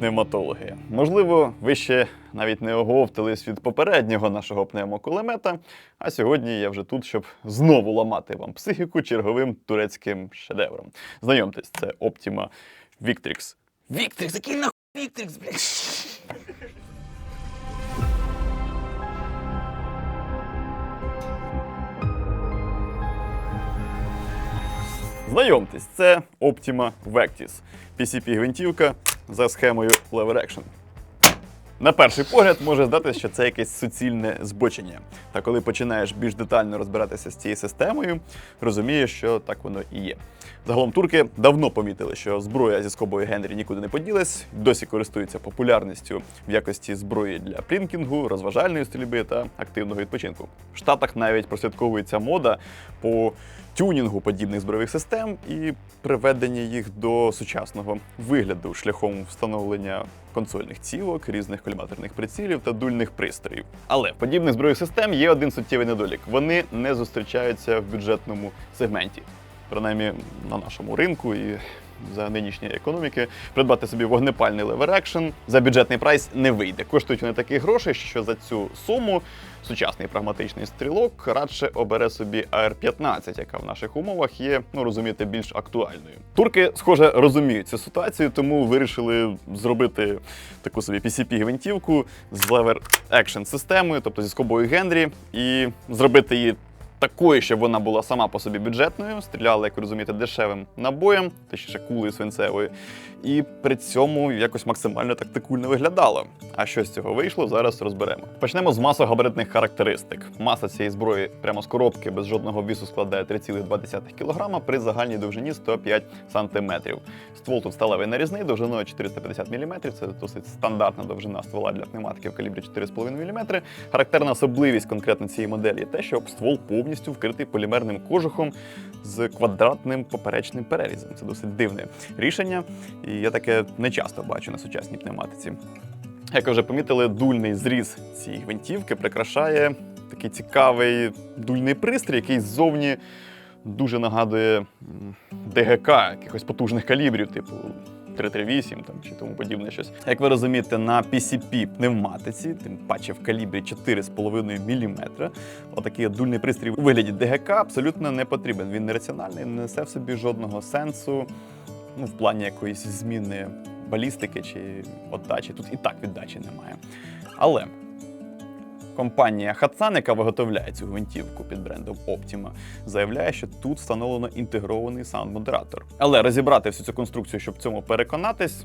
Пневматологи! Можливо, ви ще навіть не оговтались від попереднього нашого пневмокулемета, а сьогодні я вже тут, щоб знову ламати вам психіку черговим турецьким шедевром. Знайомтесь, це Optima Victrix. Victrix, який нахуй Victrix, блядь? Знайомтесь, це Optima Vectis. PCP-гвинтівка за схемою Lever Action. На перший погляд може здатися, що це якесь суцільне збочення. Та коли починаєш більш детально розбиратися з цією системою, розумієш, що так воно і є. Загалом турки давно помітили, що зброя зі скобою Генрі нікуди не поділась, досі користується популярністю в якості зброї для плінкінгу, розважальної стрільби та активного відпочинку. В Штатах навіть прослідковується мода по тюнінгу подібних збройових систем і приведення їх до сучасного вигляду шляхом встановлення консольних цілок, різних кольматорних прицілів та дульних пристроїв. Але в подібних збройних систем є один суттєвий недолік: вони не зустрічаються в бюджетному сегменті. Принаймні на нашому ринку і за нинішньої економіки придбати собі вогнепальний левер екшн за бюджетний прайс не вийде. Коштують вони такі гроші, що за цю суму сучасний прагматичний стрілок радше обере собі AR-15, яка в наших умовах є, ну розумієте, більш актуальною. Турки, схоже, розуміють цю ситуацію, тому вирішили зробити таку собі PCP-гвинтівку з левер екшн системою, тобто зі скобою Генрі, і зробити її такою, щоб вона була сама по собі бюджетною, стріляла, як ви розумієте, дешевим набоєм, точніше кулею свинцевою, і при цьому якось максимально тактикульно виглядала. А що з цього вийшло, зараз розберемо. Почнемо з масогабаритних характеристик. Маса цієї зброї прямо з коробки без жодного вісу складає 3,2 кг при загальній довжині 105 см. Ствол тут сталевий нарізний, довжиною 450 мм. Це досить стандартна довжина ствола для пневматики в калібрі 4,5 мм. Характерна особливість конкретно цієї моделі те, що ствол повністю вкритий полімерним кожухом з квадратним поперечним перерізом. Це досить дивне рішення, і я таке не часто бачу на сучасній пневматиці. Як ви вже помітили, дульний зріз цієї гвинтівки прикрашає такий цікавий дульний пристрій, який ззовні дуже нагадує ДГК якихось потужних калібрів, типу 338 там, чи тому подібне щось. Як ви розумієте, на PCP пневматиці, тим паче в калібрі 4,5 мм, отакий дульний пристрій у вигляді ДГК абсолютно не потрібен. Він нераціональний, не несе в собі жодного сенсу ну, в плані якоїсь зміни балістики чи віддачі. Тут і так віддачі немає. Але компанія Хацан, яка виготовляє цю гвинтівку під брендом Optima, заявляє, що тут встановлено інтегрований саунд-модератор. Але розібрати всю цю конструкцію, щоб в цьому переконатись.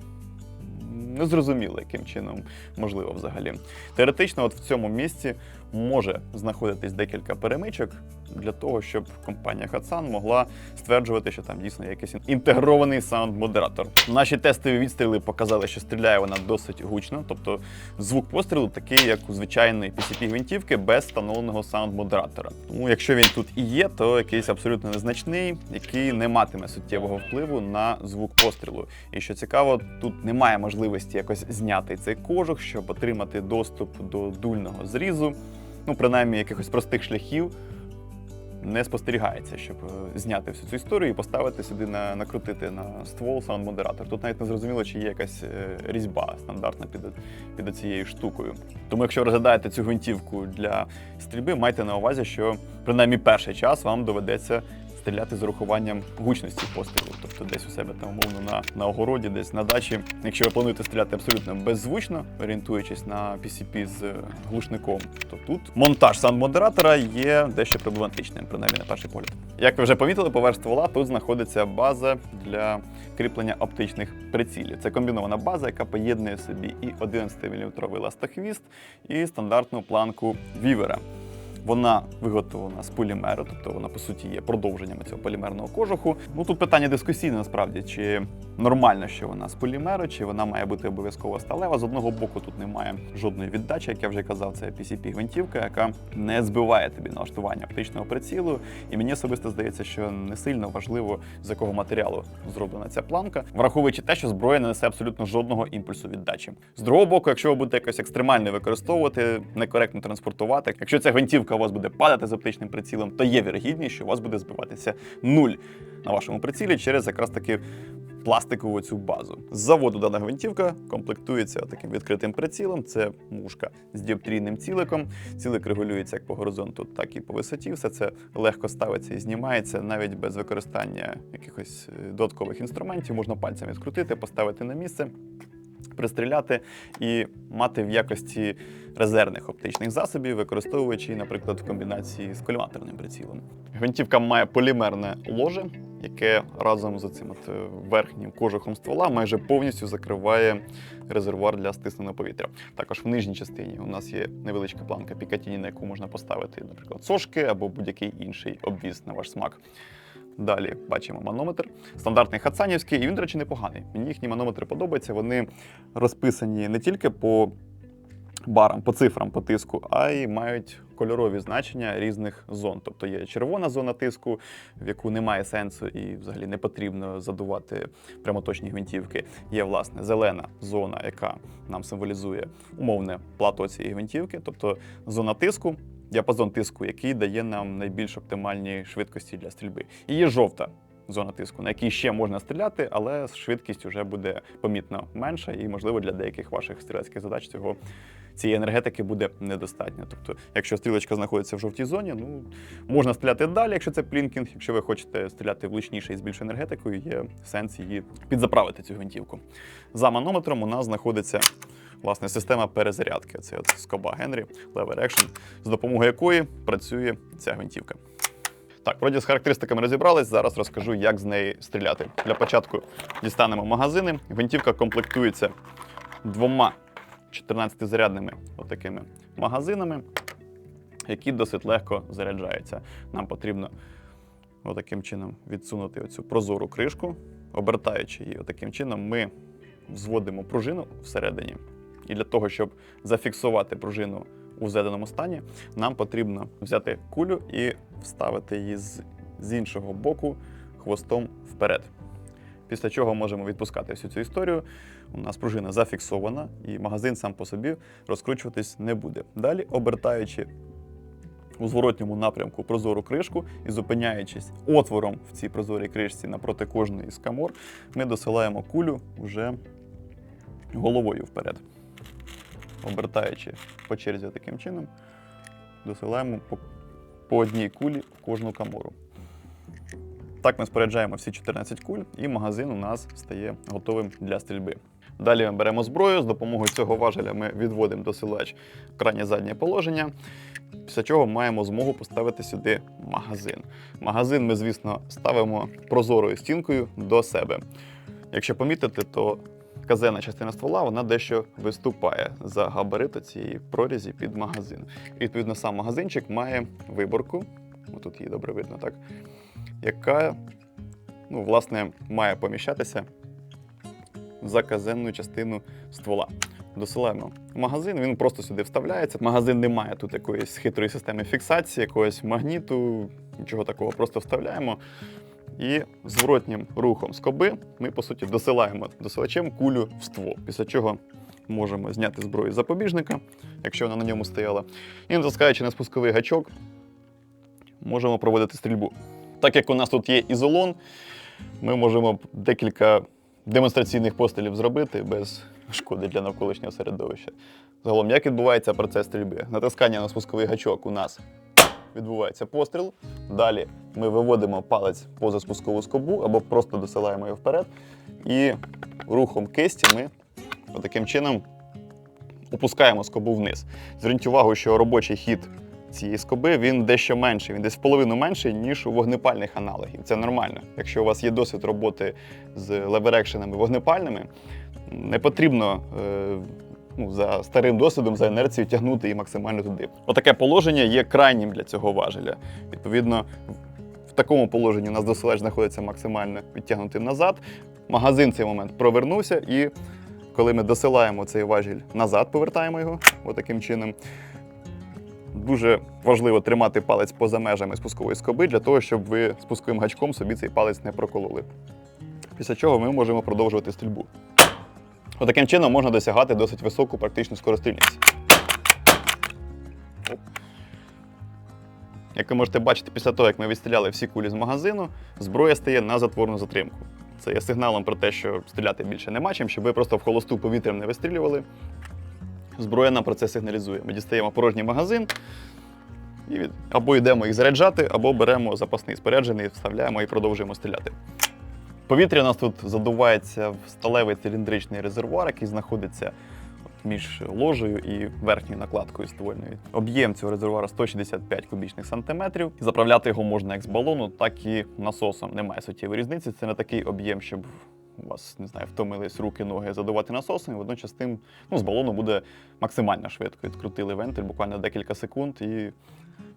Не зрозуміло, яким чином можливо взагалі. Теоретично, от в цьому місці може знаходитись декілька перемичок для того, щоб компанія Hatsan могла стверджувати, що там дійсно якийсь інтегрований саунд-модератор. Наші тестові відстріли показали, що стріляє вона досить гучно, тобто звук пострілу такий, як у звичайної PCP-гвинтівки без встановленого саунд-модератора. Тому якщо він тут і є, то якийсь абсолютно незначний, який не матиме суттєвого впливу на звук пострілу. І що цікаво, тут немає можливості якось зняти цей кожух, щоб отримати доступ до дульного зрізу. Ну, принаймні, якихось простих шляхів не спостерігається, щоб е, зняти всю цю історію і поставити сюди на накрутити на ствол саунд-модератор. Тут навіть не зрозуміло, чи є якась е, різьба стандартна під, під цією штукою. Тому, якщо розглядаєте цю гвинтівку для стрільби, майте на увазі, що принаймні перший час вам доведеться. Стріляти з урахуванням гучності пострілу, тобто десь у себе там умовно на, на огороді, десь на дачі. Якщо ви плануєте стріляти абсолютно беззвучно, орієнтуючись на PCP з е, глушником, то тут монтаж саунд-модератора є дещо проблематичним, принаймні на перший погляд. Як ви вже помітили, поверх ствола тут знаходиться база для кріплення оптичних прицілів. Це комбінована база, яка поєднує собі і 11-мм ластохвіст, і стандартну планку вівера. Вона виготовлена з полімеру, тобто вона по суті є продовженням цього полімерного кожуху. Ну тут питання дискусійне насправді, чи нормально, що вона з полімеру, чи вона має бути обов'язково сталева. З одного боку, тут немає жодної віддачі, як я вже казав, це PCP-гвинтівка, яка не збиває тобі налаштування оптичного прицілу. І мені особисто здається, що не сильно важливо, з якого матеріалу зроблена ця планка, враховуючи те, що зброя не несе абсолютно жодного імпульсу віддачі. З другого боку, якщо ви будете якось екстремально використовувати, некоректно транспортувати, якщо ця гвинтівка у вас буде падати з оптичним прицілом, то є вірогідність, що у вас буде збиватися нуль на вашому прицілі через якраз таки пластикову цю базу. З заводу дана гвинтівка комплектується таким відкритим прицілом. Це мушка з діоптрійним ціликом. Цілик регулюється як по горизонту, так і по висоті. Все це легко ставиться і знімається навіть без використання якихось е, додаткових інструментів. Можна пальцем відкрутити, поставити на місце. Пристріляти і мати в якості резервних оптичних засобів, використовуючи, наприклад, в комбінації з коліматорним прицілом. Гвинтівка має полімерне ложе, яке разом з цим е, верхнім кожухом ствола майже повністю закриває резервуар для стисненого повітря. Також в нижній частині у нас є невеличка планка Пікатіні, на яку можна поставити, наприклад, сошки або будь-який інший обвіз на ваш смак. Далі бачимо манометр. Стандартний хацанівський, і він, до речі, непоганий. Мені їхні манометри подобаються. Вони розписані не тільки по барам, по цифрам по тиску, а й мають кольорові значення різних зон. Тобто є червона зона тиску, в яку немає сенсу і взагалі не потрібно задувати прямоточні гвинтівки. Є власне зелена зона, яка нам символізує умовне плато цієї гвинтівки, тобто зона тиску. Діапазон тиску, який дає нам найбільш оптимальні швидкості для стрільби. І є жовта зона тиску, на якій ще можна стріляти, але швидкість вже буде помітно менша, і, можливо, для деяких ваших стрілецьких задач цього цієї енергетики буде недостатньо. Тобто, якщо стрілочка знаходиться в жовтій зоні, ну можна стріляти далі, якщо це плінкінг. Якщо ви хочете стріляти влучніше і з більшою енергетикою, є сенс її підзаправити цю гвинтівку. За манометром у нас знаходиться. Власне, система перезарядки. Це скоба Генрі, Lever Action, з допомогою якої працює ця гвинтівка. Так, вроді з характеристиками розібрались. Зараз розкажу, як з неї стріляти. Для початку дістанемо магазини. Гвинтівка комплектується двома 14-зарядними отакими магазинами, які досить легко заряджаються. Нам потрібно отаким чином відсунути оцю прозору кришку. Обертаючи її отаким чином, ми взводимо пружину всередині. І для того, щоб зафіксувати пружину у зведеному стані, нам потрібно взяти кулю і вставити її з, з іншого боку хвостом вперед. Після чого можемо відпускати всю цю історію. У нас пружина зафіксована, і магазин сам по собі розкручуватись не буде. Далі, обертаючи у зворотньому напрямку прозору кришку і зупиняючись отвором в цій прозорій кришці напроти кожної з камор, ми досилаємо кулю вже головою вперед. Обертаючи по черзі таким чином, досилаємо по, по одній кулі в кожну камору. Так ми споряджаємо всі 14 куль, і магазин у нас стає готовим для стрільби. Далі ми беремо зброю, з допомогою цього важеля ми відводимо досилач в крайнє заднє положення, після чого маємо змогу поставити сюди магазин. Магазин ми, звісно, ставимо прозорою стінкою до себе. Якщо помітите, то казенна частина ствола вона дещо виступає за габарити цієї прорізі під магазин. І, відповідно, сам магазинчик має виборку, тут її добре видно, так, яка ну, власне, має поміщатися за казенну частину ствола. Досилаємо магазин, він просто сюди вставляється. Магазин не має тут якоїсь хитрої системи фіксації, якогось магніту, нічого такого. Просто вставляємо. І зворотнім рухом скоби ми, по суті, досилаємо досилачем кулю в ствол. Після чого можемо зняти зброю запобіжника, якщо вона на ньому стояла. І натискаючи на спусковий гачок, можемо проводити стрільбу. Так як у нас тут є ізолон, ми можемо декілька демонстраційних пострілів зробити без шкоди для навколишнього середовища. Загалом, як відбувається процес стрільби? Натискання на спусковий гачок у нас відбувається постріл. Далі ми виводимо палець поза спускову скобу або просто досилаємо його вперед. І рухом кисті ми таким чином опускаємо скобу вниз. Зверніть увагу, що робочий хід цієї скоби він дещо менший, він десь в половину менший, ніж у вогнепальних аналогів. Це нормально. Якщо у вас є досвід роботи з леверекшенами вогнепальними, не потрібно. Е, ну, за старим досвідом, за інерцією тягнути її максимально туди. Отаке положення є крайнім для цього важеля. Відповідно, в такому положенні у нас досилач знаходиться максимально відтягнутим назад. Магазин в цей момент провернувся, і коли ми досилаємо цей важіль назад, повертаємо його отаким чином. Дуже важливо тримати палець поза межами спускової скоби для того, щоб ви спусковим гачком собі цей палець не прокололи. Після чого ми можемо продовжувати стрільбу. Отаким чином можна досягати досить високу практичну скорострільність. Як ви можете бачити, після того, як ми відстріляли всі кулі з магазину, зброя стає на затворну затримку. Це є сигналом про те, що стріляти більше нема чим, щоб ви просто в холосту повітрям не вистрілювали. Зброя нам про це сигналізує. Ми дістаємо порожній магазин і або йдемо їх заряджати, або беремо запасний споряджений, вставляємо і продовжуємо стріляти. Повітря у нас тут задувається в сталевий циліндричний резервуар, який знаходиться між ложею і верхньою накладкою ствольною. Об'єм цього резервуара 165 кубічних сантиметрів. Заправляти його можна як з балону, так і насосом. Немає суттєвої різниці. Це не такий об'єм, щоб у вас не знаю, втомились руки, ноги задувати насосом. І водночас тим ну, з балону буде максимально швидко. Відкрутили вентиль буквально декілька секунд і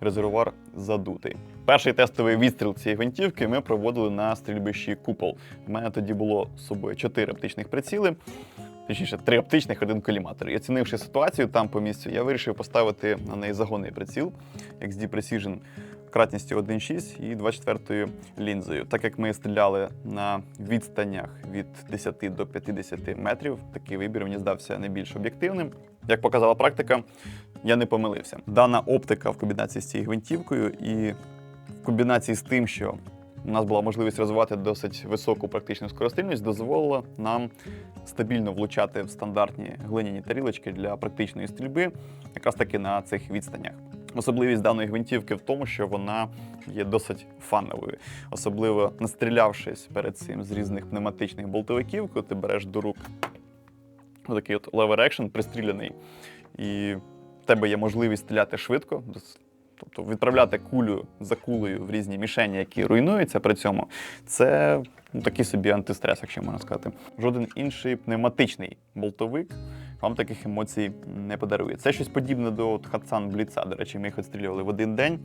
резервуар задутий. Перший тестовий відстріл цієї гвинтівки ми проводили на стрільбищі купол. У мене тоді було з собою чотири оптичних приціли. Точніше, три оптичних, один коліматор. І оцінивши ситуацію там по місцю, я вирішив поставити на неї загонний приціл XD Precision кратністю 1.6 і 24 лінзою. Так як ми стріляли на відстанях від 10 до 50 метрів, такий вибір мені здався найбільш об'єктивним. Як показала практика, я не помилився. Дана оптика в комбінації з цією гвинтівкою і в комбінації з тим, що у нас була можливість розвивати досить високу практичну скорострільність, дозволила нам стабільно влучати в стандартні глиняні тарілочки для практичної стрільби, якраз таки на цих відстанях. Особливість даної гвинтівки в тому, що вона є досить фановою. Особливо настрілявшись перед цим з різних пневматичних болтовиків, коли ти береш до рук отакий от lever action пристріляний, і в тебе є можливість стріляти швидко, тобто відправляти кулю за кулею в різні мішені, які руйнуються при цьому. Це ну, такий собі антистрес, якщо можна сказати. Жоден інший пневматичний болтовик вам таких емоцій не подарує. Це щось подібне до Хатсан Бліца. До речі, ми їх відстрілювали в один день,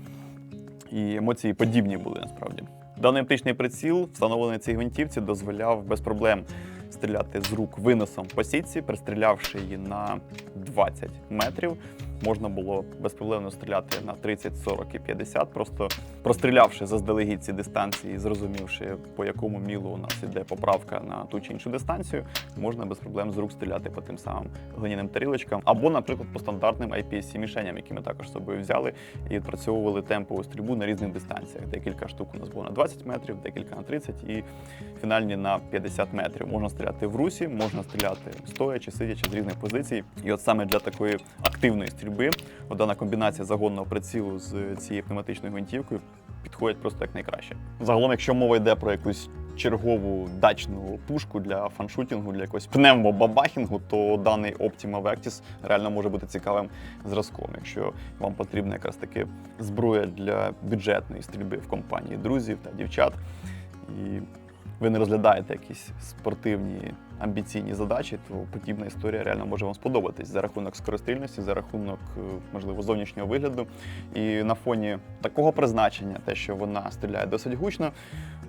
і емоції подібні були насправді. Даний оптичний приціл, встановлений цій гвинтівці, дозволяв без проблем стріляти з рук виносом по сітці, пристрілявши її на 20 метрів. Можна було безпроблемно стріляти на 30, 40 і 50, просто прострілявши заздалегідь ці дистанції, зрозумівши, по якому мілу у нас іде поправка на ту чи іншу дистанцію, можна без проблем з рук стріляти по тим самим глиняним тарілочкам, або, наприклад, по стандартним IPSC мішеням, які ми також з собою взяли і відпрацьовували темпову стрільбу на різних дистанціях. Декілька штук у нас було на 20 метрів, декілька на 30 і фінальні на 50 метрів. Можна стріляти в русі, можна стріляти стоячи, сидячи з різних позицій. І от саме для такої активної стрільби от дана комбінація загонного прицілу з цією пневматичною гвинтівкою підходить просто як найкраще. Загалом, якщо мова йде про якусь чергову дачну пушку для фаншутінгу, для якогось пневмобабахінгу, то даний Optima Vectis реально може бути цікавим зразком, якщо вам потрібна якраз таки зброя для бюджетної стрільби в компанії друзів та дівчат. І ви не розглядаєте якісь спортивні амбіційні задачі, то подібна історія реально може вам сподобатись за рахунок скорострільності, за рахунок, е, можливо, зовнішнього вигляду. І на фоні такого призначення, те, що вона стріляє досить гучно,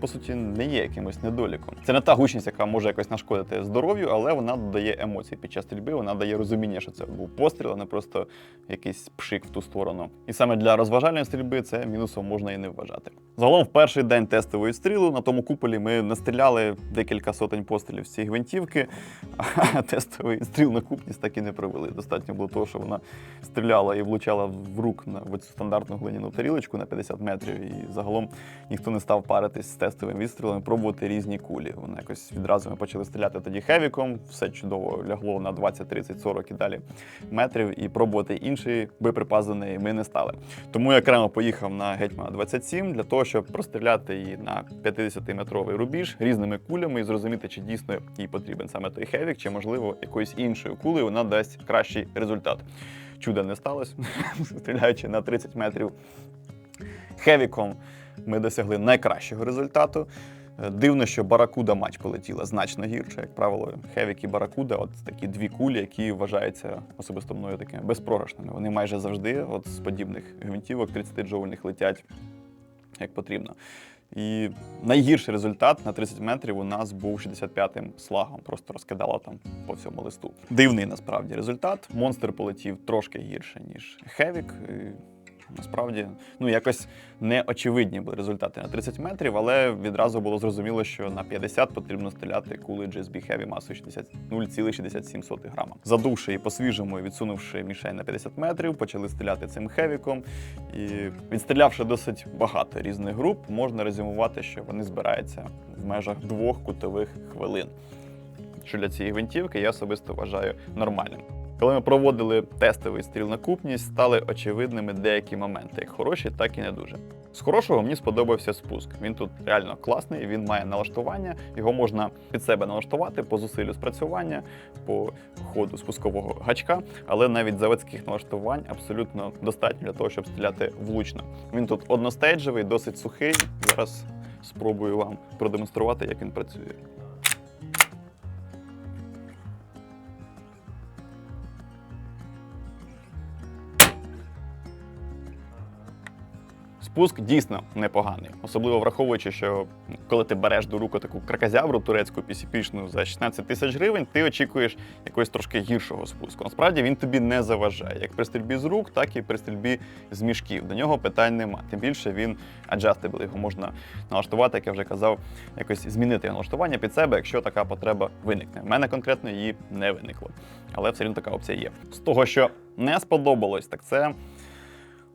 по суті, не є якимось недоліком. Це не та гучність, яка може якось нашкодити здоров'ю, але вона додає емоцій під час стрільби, вона дає розуміння, що це був постріл, а не просто якийсь пшик в ту сторону. І саме для розважальної стрільби це мінусом можна і не вважати. Загалом, в перший день тестової стрілу на тому куполі ми настріляли декілька сотень пострілів з цієї гвинтівки, а тестовий стріл на купність так і не провели. Достатньо було того, що вона стріляла і влучала в рук на в цю стандартну глиняну тарілочку на 50 метрів. І загалом ніхто не став паритись з тестовим відстрілом, пробувати різні кулі. Вона якось відразу ми почали стріляти тоді хевіком, все чудово лягло на 20, 30, 40 і далі метрів, і пробувати інший боєприпас до неї ми не стали. Тому я окремо поїхав на Гетьмана 27 для того, щоб простріляти її на 50-метровий рубіж різними кулями і зрозуміти, чи дійсно їй потрібен саме той хевік, чи можливо якоюсь іншою кулею вона дасть кращий результат. Чуда не сталося, стріляючи на 30 метрів хевіком, ми досягли найкращого результату. Е, Дивно, що Баракуда матч полетіла значно гірше. Як правило, Хевік і Баракуда от такі дві кулі, які вважаються особисто мною такими безпрограшними. Вони майже завжди от з подібних гвинтівок 30 джоульних летять як потрібно. І найгірший результат на 30 метрів у нас був 65-м слагом, просто розкидало там по всьому листу. Дивний насправді результат. Монстр полетів трошки гірше, ніж Хевік. Насправді ну якось неочевидні були результати на 30 метрів, але відразу було зрозуміло, що на 50 потрібно стріляти кули GSB Heavy масою 0,67 грама. Задувши і по-свіжому, і відсунувши мішень на 50 метрів, почали стріляти цим хевіком. І відстрілявши досить багато різних груп, можна резюмувати, що вони збираються в межах двох кутових хвилин. Що для цієї гвинтівки я особисто вважаю нормальним. Коли ми проводили тестовий стріл на купність, стали очевидними деякі моменти, як хороші, так і не дуже. З хорошого мені сподобався спуск. Він тут реально класний, він має налаштування, його можна під себе налаштувати по зусиллю спрацювання, по ходу спускового гачка, але навіть заводських налаштувань абсолютно достатньо для того, щоб стріляти влучно. Він тут одностейджевий, досить сухий. Зараз спробую вам продемонструвати, як він працює. Спуск дійсно непоганий, особливо враховуючи, що коли ти береш до рук таку кракозябру турецьку PCP-шну за 16 тисяч гривень, ти очікуєш якогось трошки гіршого спуску. Насправді він тобі не заважає, як при стрільбі з рук, так і при стрільбі з мішків. До нього питань нема. Тим більше він adjustable, його можна налаштувати, як я вже казав, якось змінити налаштування під себе, якщо така потреба виникне. У мене конкретно її не виникло, але все одно така опція є. З того, що не сподобалось, так це.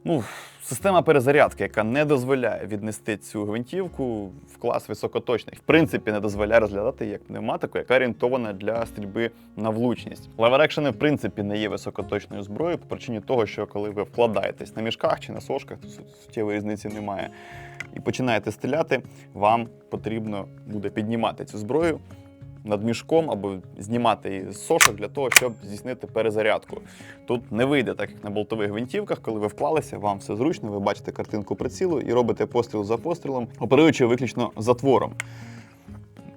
Ну, система перезарядки, яка не дозволяє віднести цю гвинтівку в клас високоточний. В принципі, не дозволяє розглядати як пневматику, яка орієнтована для стрільби на влучність. Леверекшени, в принципі, не є високоточною зброєю по причині того, що коли ви вкладаєтесь на мішках чи на сошках, то суттєвої різниці немає. І починаєте стріляти, вам потрібно буде піднімати цю зброю над мішком або знімати її сошок для того, щоб здійснити перезарядку. Тут не вийде, так як на болтових гвинтівках, коли ви вклалися, вам все зручно, ви бачите картинку прицілу і робите постріл за пострілом, оперуючи виключно затвором.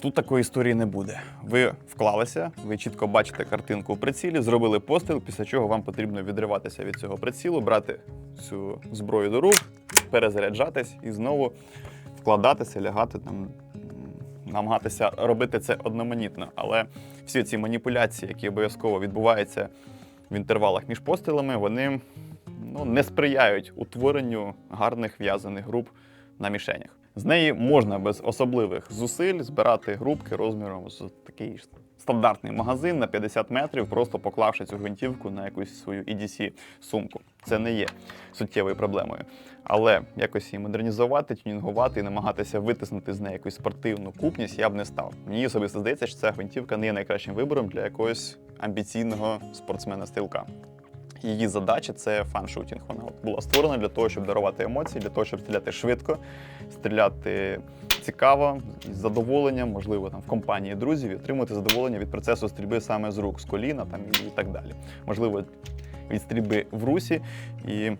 Тут такої історії не буде. Ви вклалися, ви чітко бачите картинку у прицілі, зробили постріл, після чого вам потрібно відриватися від цього прицілу, брати цю зброю до рук, перезаряджатись і знову вкладатися, лягати там, намагатися робити це одноманітно. Але всі ці маніпуляції, які обов'язково відбуваються в інтервалах між пострілами, вони ну, не сприяють утворенню гарних в'язаних груп на мішенях. З неї можна без особливих зусиль збирати групки розміром з такий ж стандартний магазин на 50 метрів, просто поклавши цю гвинтівку на якусь свою EDC сумку. Це не є суттєвою проблемою. Але якось її модернізувати, тюнінгувати і намагатися витиснути з неї якусь спортивну купність я б не став. Мені особисто здається, що ця гвинтівка не є найкращим вибором для якогось амбіційного спортсмена-стрілка. Її задача це фаншутінг. Вона була створена для того, щоб дарувати емоції, для того, щоб стріляти швидко, стріляти цікаво, з задоволенням, можливо, там в компанії друзів, і отримати задоволення від процесу стрільби саме з рук, з коліна там і так далі. Можливо, від стрільби в русі і.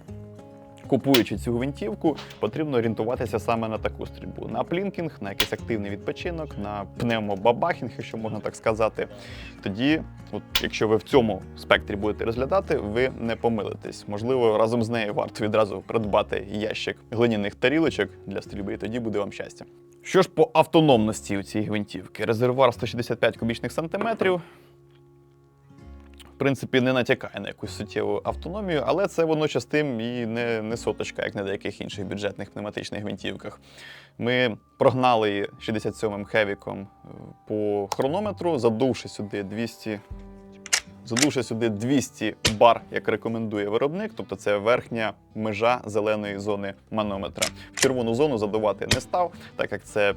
Купуючи цю гвинтівку, потрібно орієнтуватися саме на таку стрільбу: на плінкінг, на якийсь активний відпочинок, на пневмобабахінг, якщо можна так сказати. Тоді, от, якщо ви в цьому спектрі будете розглядати, ви не помилитесь. Можливо, разом з нею варто відразу придбати ящик глиняних тарілочок для стрільби, і тоді буде вам щастя. Що ж по автономності у цієї гвинтівки? Резервуар 165 кубічних сантиметрів в принципі, не натякає на якусь суттєву автономію, але це водночас тим і не, не соточка, як на деяких інших бюджетних пневматичних гвинтівках. Ми прогнали 67-м хевіком е, по хронометру, задувши сюди 200. Задувши сюди 200 бар, як рекомендує виробник, тобто це верхня межа зеленої зони манометра. В червону зону задувати не став, так як це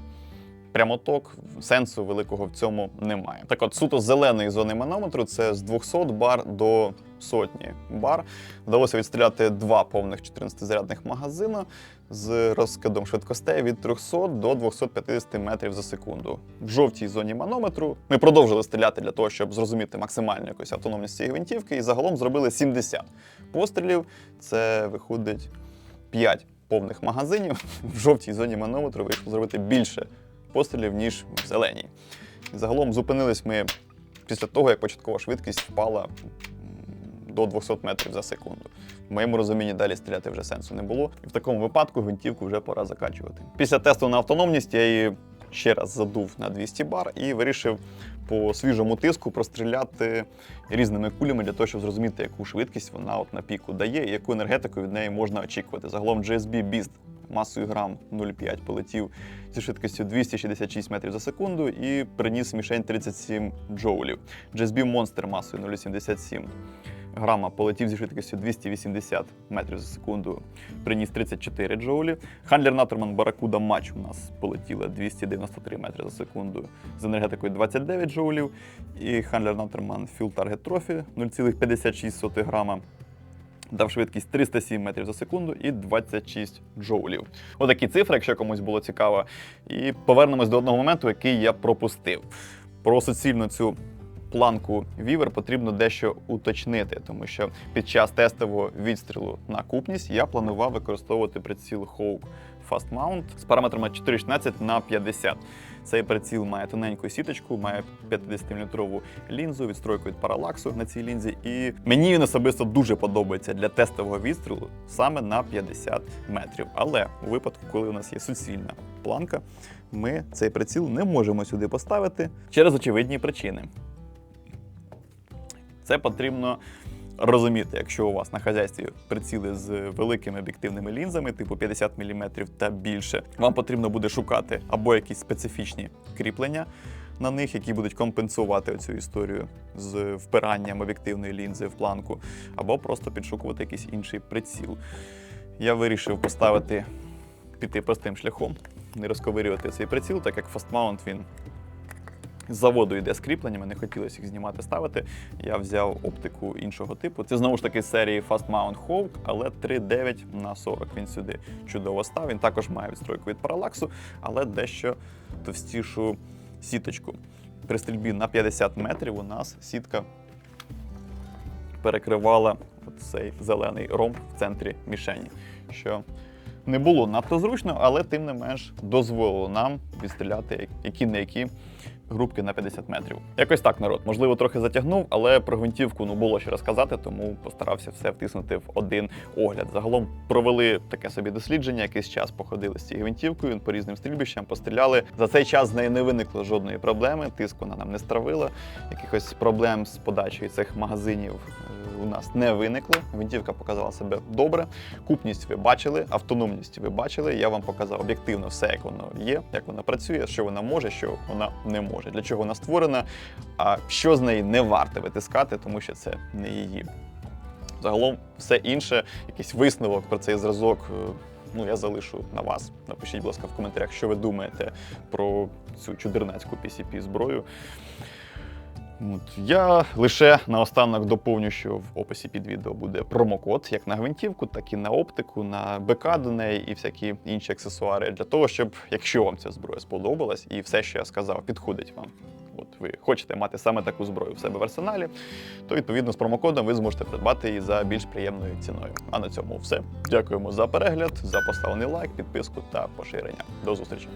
прямоток, сенсу великого в цьому немає. Так от, суто зеленої зони манометру це з 200 бар до сотні бар. Вдалося відстріляти два повних 14-зарядних магазина з розкидом швидкостей від 300 до 250 метрів за секунду. В жовтій зоні манометру ми продовжили стріляти для того, щоб зрозуміти максимальну якусь автономність цієї гвинтівки, і загалом зробили 70 пострілів. Це виходить 5 повних магазинів. В жовтій зоні манометру вийшло зробити більше пострілів, ніж в зеленій. Загалом зупинились ми після того, як початкова швидкість впала до 200 метрів за секунду. В моєму розумінні далі стріляти вже сенсу не було. І в такому випадку гвинтівку вже пора закачувати. Після тесту на автономність я її ще раз задув на 200 бар і вирішив по свіжому тиску простріляти різними кулями для того, щоб зрозуміти, яку швидкість вона от на піку дає і яку енергетику від неї можна очікувати. Загалом GSB Beast масою грам 0,5 полетів зі швидкістю 266 метрів за секунду і приніс мішень 37 джоулів. GSB Monster масою 0,77 грама полетів зі швидкістю 280 метрів за секунду, приніс 34 джоулі. Хандлер Натерман Баракуда Матч у нас полетіла 293 метри за секунду з енергетикою 29 джоулів. І Хандлер Натерман Fuel Target Trophy 0,56 грама. Дав швидкість 307 метрів за секунду і 26 джоулів. Отакі цифри, якщо комусь було цікаво. І повернемось до одного моменту, який я пропустив. Про суцільну цю планку Вівер потрібно дещо уточнити, тому що під час тестового відстрілу на купність я планував використовувати приціл Hawk Fast Mount з параметрами 416 на 50. Цей приціл має тоненьку сіточку, має 50-мм лінзу, відстройку від паралаксу на цій лінзі. І мені він особисто дуже подобається для тестового відстрілу саме на 50 метрів. Але у випадку, коли у нас є суцільна планка, ми цей приціл не можемо сюди поставити через очевидні причини. Це потрібно розуміти, якщо у вас на хазяйстві приціли з великими об'єктивними лінзами, типу 50 мм та більше, вам потрібно буде шукати або якісь специфічні кріплення на них, які будуть компенсувати цю історію з впиранням об'єктивної лінзи в планку, або просто підшукувати якийсь інший приціл. Я вирішив поставити піти простим шляхом, не розковирювати цей приціл, так як фастмаунт він заводу йде з кріпленнями, не хотілося їх знімати, ставити. Я взяв оптику іншого типу. Це знову ж таки з серії Fast Mount Hawk, але 3,9 на 40 він сюди чудово став. Він також має відстройку від паралаксу, але дещо товстішу сіточку. При стрільбі на 50 метрів у нас сітка перекривала цей зелений ромб в центрі мішені, що не було надто зручно, але тим не менш дозволило нам відстріляти які групки на 50 метрів. Якось так, народ. Можливо, трохи затягнув, але про гвинтівку ну було що розказати, тому постарався все втиснути в один огляд. Загалом провели таке собі дослідження, якийсь час походили з цією гвинтівкою по різним стрільбищам, постріляли. За цей час з нею не виникло жодної проблеми. Тиск вона нам не стравила. Якихось проблем з подачею цих магазинів е, у нас не виникло. Гвинтівка показала себе добре. Купність ви бачили, автономність ви бачили. Я вам показав об'єктивно все, як воно є, як вона працює, що вона може, що вона не може, для чого вона створена, а що з неї не варто витискати, тому що це не її. Загалом, все інше, якийсь висновок про цей зразок. е, Ну, я залишу на вас. Напишіть, будь ласка, в коментарях, що ви думаєте про цю чудернацьку PCP зброю. От. Я лише наостанок доповню, що в описі під відео буде промокод як на гвинтівку, так і на оптику, на БК до неї і всякі інші аксесуари для того, щоб, якщо вам ця зброя сподобалась і все, що я сказав, підходить вам. От ви хочете мати саме таку зброю в себе в арсеналі, то відповідно з промокодом ви зможете придбати її за більш приємною ціною. А на цьому все. Дякуємо за перегляд, за поставлений лайк, підписку та поширення. До зустрічі!